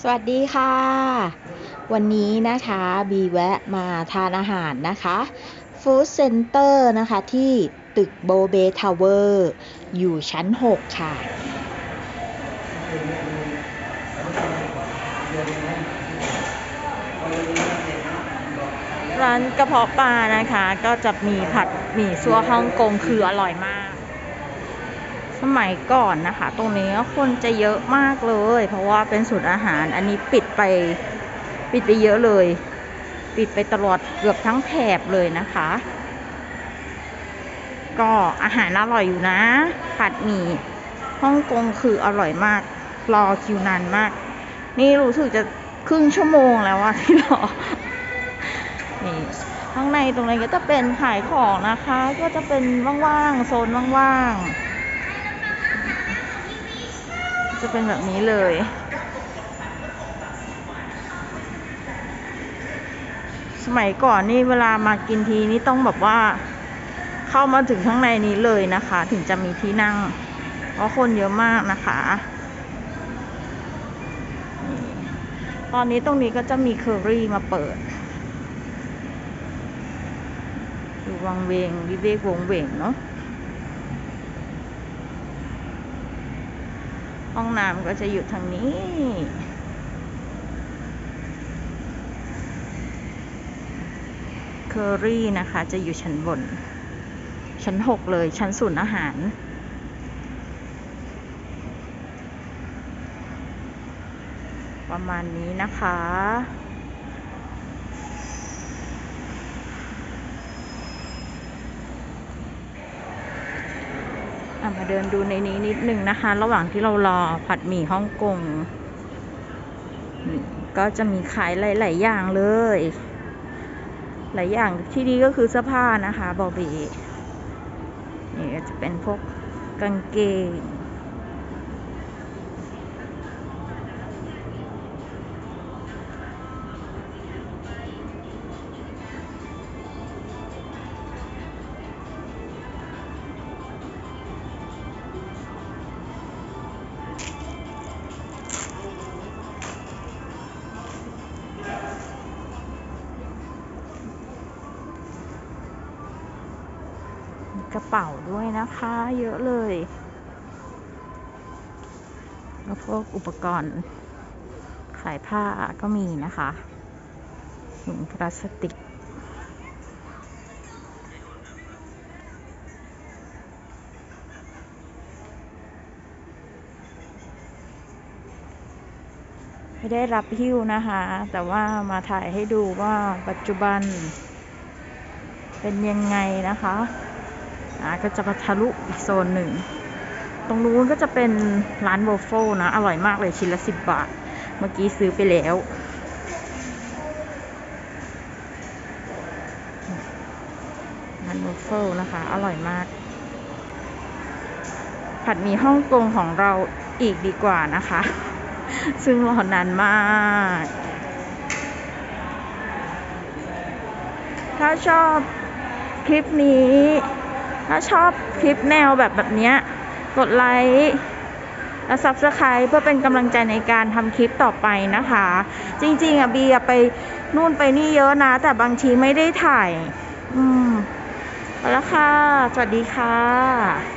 สวัสดีค่ะ วันนี้นะคะบีแวะมาทานอาหารนะคะฟู้ดเซ็นเตอร์นะคะที่ตึกโบเบทาวเวอร์อยู่ชั้น 6 ค่ะ ร้านกระเพาะปลานะคะ ก็จะมีผัดหมี่ซัวฮ่องกงคืออร่อยมาก สมัยก่อนนะคะ ตรงนี้คนจะเยอะมากเลย เพราะว่าเป็นศูนย์อาหาร อันนี้ปิดไปปิดไปเยอะเลย ปิดไปตลอดเกือบทั้งแถบเลยนะคะ ก็อาหารอร่อยอยู่นะ ผัดหมี่ฮ่องกงคืออร่อยมาก รอคิวนานมาก นี่รู้สึกจะครึ่งชั่วโมงแล้วอะที่รอ นี่ข้างในตรงนี้ก็จะเป็นขายของนะคะ ก็จะเป็นว่างๆ โซนว่างๆ จะเป็นแบบนี้เลยสมัยก่อนนี่เวลามากินทีนี่ต้องแบบว่า เข้ามาถึงข้างในนี้เลยนะคะ ถึงจะมีที่นั่ง เพราะคนเยอะมากนะคะ ตอนนี้ตรงนี้ก็จะมีเคอรี่มาเปิดอยู่วังเวงวิเวกวงเวงเนาะ ห้องน้ำก็จะอยู่ทางนี้ เคอรี่นะคะ จะอยู่ชั้นบน ชั้นหกเลย ชั้นศูนย์อาหาร ประมาณนี้นะคะ มาเดินดูในนี้นิดนึงนะคะ ระหว่างที่เรารอผัดหมี่ฮ่องกงก็จะมีขายหลาย ๆ อย่างเลย หลายอย่างที่ดีก็คือเสื้อผ้านะคะบอบีนี่ก็จะเป็นพวกกางเกง กระเป๋าด้วยนะคะ เยอะเลย แล้วพวกอุปกรณ์ขายผ้าก็มีนะคะถุงพลาสติกไม่ได้รับหิ้วนะคะ แต่ว่ามาถ่ายให้ดูว่าปัจจุบันเป็นยังไงนะคะ อ่าก็จะมาทะลุอีกโซนหนึ่ง ตรงนู้นก็จะเป็นร้านโวฟเฟิลนะ อร่อยมากเลยชิ้นละสิบบาท เมื่อกี้ซื้อไปแล้วร้านโวฟเฟิลนะคะ อร่อยมาก ผัดหมี่ฮ่องกงของเราอีกดีกว่านะคะ ซึ่งรอนานมากถ้าชอบคลิปนี้ ถ้าชอบคลิปแนวแบบแบบนี้กดไลค์และ Subscribe เพื่อเป็นกำลังใจในการทำคลิปต่อไปนะคะ จริง ๆอะบีไปนู่นไปนี่เยอะนะ แต่บางทีไม่ได้ถ่าย อืมไปแล้วค่ะ สวัสดีค่ะ